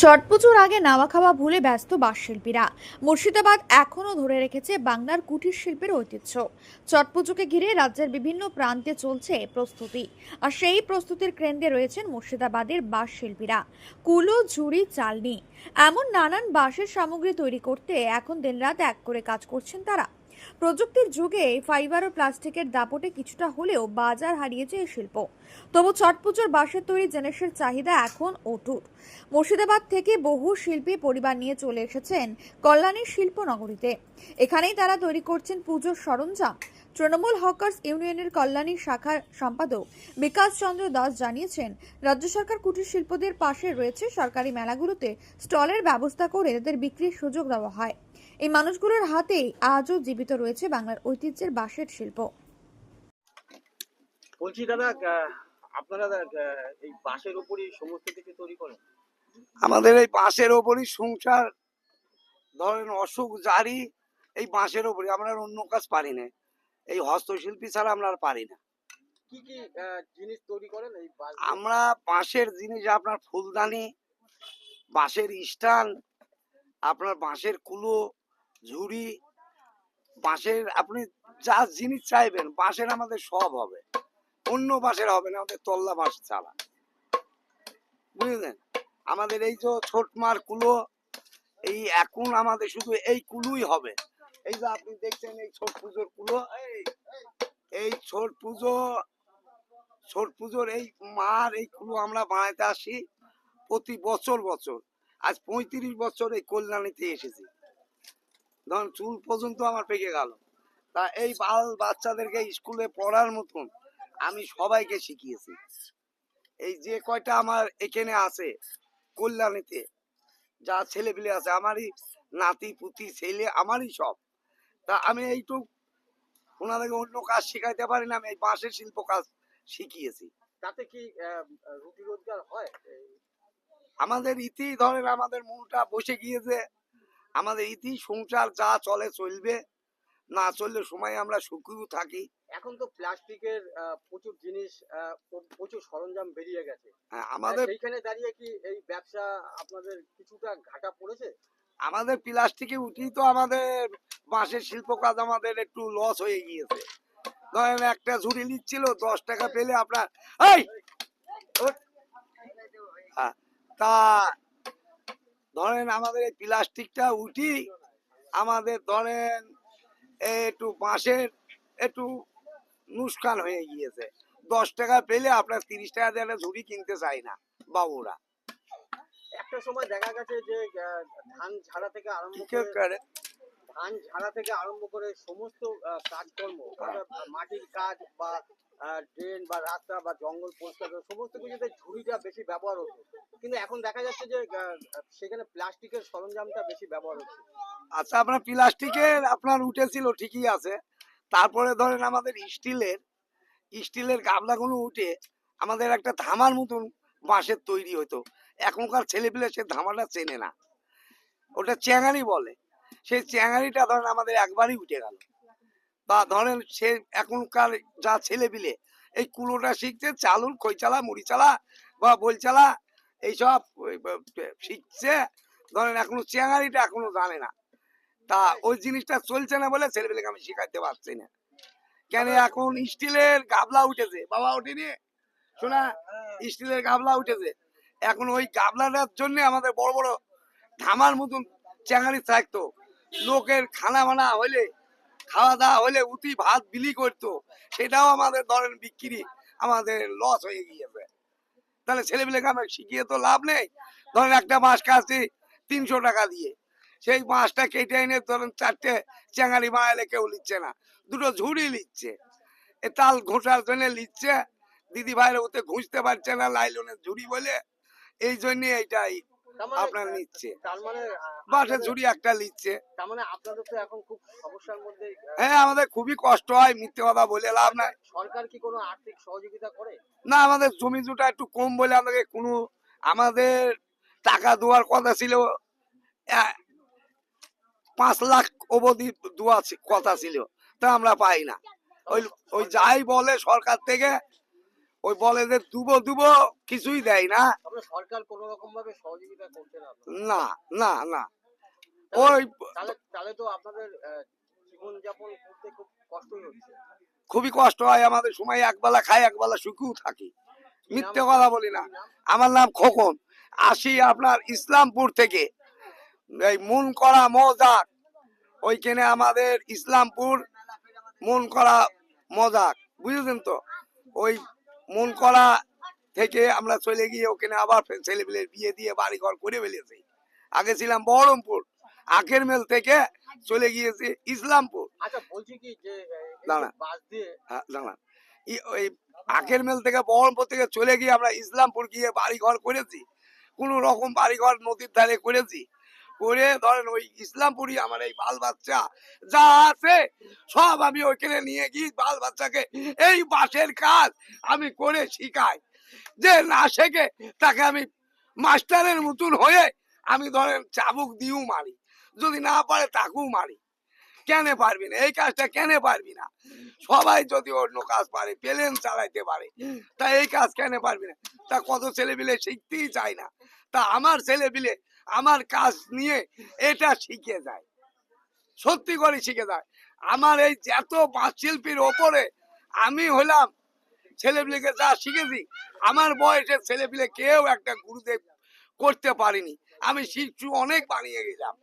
ছট পুজোর আগে নাওয়া খাওয়া ভুলে ব্যস্ত বাসশিল্পীরা। মুর্শিদাবাদ এখনও ধরে রেখেছে বাংলার কুটির শিল্পের ঐতিহ্য। ছট পুজোকে ঘিরে রাজ্যের বিভিন্ন প্রান্তে চলছে প্রস্তুতি। আর সেই প্রস্তুতির কেন্দ্রে রয়েছেন মুর্শিদাবাদের বাঁশ শিল্পীরা কুলো, ঝুড়ি, চালনি এমন নানান বাঁশের সামগ্রী তৈরি করতে এখন দিনরাত এক করে কাজ করছেন তারা। প্রযুক্তির যুগে ফাইবার ও প্লাস্টিকের দাপটে কিছুটা হলেও বাজার হারিয়েছে এই শিল্প। তবু ছট পুজোর বাঁশের তৈরি জিনিসের চাহিদা এখন অটুট। মুর্শিদাবাদ থেকে বহু শিল্পী পরিবার নিয়ে চলে এসেছেন কল্যাণী শিল্পনগরীতে। এখানেই তারা তৈরি করছেন পুজোর সরঞ্জাম। তৃণমূল হকার্স ইউনিয়নের কল্যাণী শাখার সম্পাদক বিকাশ চন্দ্র দাস জানিয়েছেন, রাজ্য সরকার কুটির শিল্পদের পাশে রয়েছে সরকারি মেলাগুলোতে স্টলের ব্যবস্থা করে তাদের বিক্রির সুযোগ দেওয়া হয়। এই মানুষগুলোর হাতেই আজও জীবিত রয়েছে বাংলার ঐতিহ্যের বাঁশের শিল্প। বলছি দাদা আপনারা এই বাঁশের উপরই সমস্ত কিছু তৈরি করেন? আমাদের এই বাঁশের ওপরই সংসার ধরেন অসুখ জারি এই বাঁশের ওপরই। আমরা আর অন্য কাজ পারি না। এই হস্তশিল্পী ছাড়া আমরা আর পারি না। কি কি জিনিস তৈরি করেন এই আমরা বাঁশের জিনিস আপনার ফুলদানি বাঁশের স্টান আপনার বাঁশের কুলো ঝুড়ি, বাঁশের, আপনি যা জিনিস চাইবেন, বাঁশের আমাদের সব হবে। অন্য বাঁশের হবে না, আমাদের তল্লা বাঁশ ছাড়া। বুঝলেন? আমাদের এই যে ছোট মার কুলো, এই এখন আমাদের শুধু এই কুলুই হবে। এই যে আপনি দেখছেন এই ছোট পুজোর কুলো, এই ছোট পুজো, ছোট পুজোর এই মার এই কুলো আমরা বানাইতে আসি প্রতি বছর বছর। আজ পঁয়ত্রিশ বছর এই কল্যাণীতে এসেছি। ধরুন চুল পর্যন্ত আমার পেকে গেল। তা এই বাল বাচ্চাদেরকে স্কুলে পড়ার মতন আমি সবাইকে শিখিয়েছি। এই যে কয়টা আমার এখানে আছে কল্যাণীতে যা ছেলে পেলে আছে আমারই নাতি পুতি ছেলে আমারই সব। তা আমি এইটুক ওনাদেরকে অন্য কাজ শেখাইতে পারি না আমি এই বাঁশের শিল্প কাজ শিখিয়েছি। তাতে কি রুটি রোজগার হয়? আমাদের ইতি ধরেন আমাদের মনটা বসে গিয়েছে আমাদের ইতি সংসার যা চলে চলবে। না চললে সময় আমরা সুখীও থাকি। এখন তো প্লাস্টিকের প্রচুর জিনিস প্রচুর সরঞ্জাম বেরিয়ে গেছে। হ্যাঁ, আমাদের সেইখানে দাঁড়িয়ে কি এই ব্যবসা আপনাদের কিছুটা ঘাটা পড়েছে? আমাদের প্লাস্টিকে উঠি তো আমাদের বাঁশের শিল্প কাজ আমাদের একটু লস হয়ে গিয়েছে। ধরেন একটা ঝুড়ি নিচ্ছিল দশ টাকা পেলে আপনার এই হ্যাঁ, তা ধরেন আমাদের এই প্লাস্টিকটা উঠি আমাদের ধরেন একটু বাঁশের একটু নুসকান হয়ে গিয়েছে। দশ টাকা পেলে আপনার তিরিশ টাকা দিয়ে একটা ঝুড়ি কিনতে চাই না বাবুরা। একটা সময় দেখা গেছে যে ধান ঝাড়া থেকে আরম্ভ করে করে ধান ঝাড়া থেকে আরম্ভ করে সমস্ত কাজকর্ম মাটির কাজ বা ড্রেন বা রাস্তা বা জঙ্গল পরিষ্কার সমস্ত কিছুতে ঝুড়িটা বেশি ব্যবহার হতো। কিন্তু এখন দেখা যাচ্ছে যে সেখানে প্লাস্টিকের সরঞ্জামটা বেশি ব্যবহার হচ্ছে। আচ্ছা আপনার প্লাস্টিকের, আপনার উঠেছিল ঠিকই আছে। তারপরে ধরেন আমাদের স্টিলের স্টিলের গামলাগুলো উঠে আমাদের একটা ধামার মতন বাঁশের তৈরি হতো। এখনকার ছেলেপিলে সে ধামাটা চেনে না। ওটা চ্যাঙারি বলে। সেই চ্যাঙারিটা ধরেন আমাদের একবারই উঠে গেল। বা ধরেন সে এখনকার যা ছেলেপিলে, এই কুলোটা শিখছে চালুন খৈচালা মুড়ি চালা বা বই চালা এইসব শিখছে, ধরেন এখনও চ্যাঙারিটা এখনও জানে না। তা ওই জিনিসটা চলছে না বলে ছেলেপেলেকে আমি শেখাতে পারছি না। কেন এখন স্টিলের গাবলা উঠেছে? বাবা ওঠেনি? শোনা, স্টিলের গাবলা উঠেছে। এখন ওই গাবলাটার জন্য আমাদের বড় বড় ধামার মতন চ্যাঙারি থাকতো। লোকের খানা মানা হলে খাওয়া দাওয়া হলে উতি ভাত বিলি করতো। সেটাও আমাদের ধরেন বিক্রি, আমাদের লস হয়ে গিয়েছে। তাহলে ছেলেপেলেকে আমরা শিখিয়ে তো লাভ নেই। ধরেন একটা মাছ কাছে তিনশো টাকা দিয়ে। সেই মাছটা কেটে এনে ধরেন চারটে চ্যাঙারি মায়ালে কেউ নিচ্ছে না। দুটো ঝুড়ি নিচ্ছে এ তাল ঘোষার জন্য নিচ্ছে দিদি ভাইরা ওতে ঘুষতে পারছে না, লাইলনের ঝুড়ি বলে। এই জন্য এইটাই আপনার নিচ্ছে। মানে আপনাদের- ঝুড়ি একটা নিচ্ছে। মানে হ্যাঁ আমাদের খুবই কষ্ট হয় মিথ্যে কথা বলে লাভ নাই। সরকার কি কোনো আর্থিক সহযোগিতা করে? না আমাদের জমি জুটা একটু কম বলে আমাদের কোনো আমাদের টাকা দেওয়ার কথা ছিল। পাঁচ লাখ অবধি দেওয়া কথা ছিল। তা আমরা পাই না। ওই ওই যাই বলে সরকার থেকে ওই বলে যে দুবো দুবো কিছুই দেয় না। সরকার কোনো রকম ভাবে সহযোগিতা করছে না। না না না। ওই তাহলে তাহলে তো আপনাদের জীবনযাপন করতে খুব কষ্টই হচ্ছে। খুবই কষ্ট হয় আমাদের সময় একবেলা খাই একবেলা সুখেও থাকি। মিথ্যে কথা বলি না। আমার নাম খোকন। আসি আপনার ইসলামপুর থেকে। এই মন করা মজাক। ওইখানে আমাদের ইসলামপুর মন করা মজাক। বুঝেছেন তো? ওই মন করা থেকে আমরা চলে গিয়ে ওখানে আবার ছেলে বিয়ে দিয়ে বাড়ি ঘর করে ফেলেছি। আগে ছিলাম বহরমপুর আখের মেল থেকে চলে গিয়েছি ইসলামপুর। আচ্ছা। বাস দিয়ে হ্যাঁ, আখের মেল থেকে বহরমপুর থেকে চলে গিয়ে আমরা ইসলামপুর গিয়ে বাড়ি ঘর করেছি। কোন রকম বাড়ি ঘর নদীর ধারে করেছি। করে ধরেন ওই ইসলামপুরই আমার এই বাল বাচ্চা যা আছে, সব আমি ওইখানে নিয়ে গিয়ে বাল বাচ্চাকে এই বাসের কাজ আমি করে শিখাই। যে না শেখে তাকে আমি মাস্টারের মতন হয়ে আমি ধরেন চাবুক দিয়েও মারি। যদি না পারে তাকেও মারি। কেন পারবি না? এই কাজটা কেন পারবি না? সবাই যদি অন্য কাজ পারে, প্লেন চালাইতে পারে, তা এই কাজ কেন পারবি না? তা কত ছেলে মিলে শিখতেই চায় না। তা আমার ছেলে মিলে আমার কাজ নিয়ে এটা শিখে যায়। সত্যি করে শিখে যায়। আমার এই এত শিল্পীর ওপরে আমি হলাম ছেলেপিলেকে যা শিখেছি, আমার বয়সের ছেলেপিলে কেউ একটা গুরুদেব করতে পারিনি। আমি শিশু অনেক বানিয়ে গেলাম।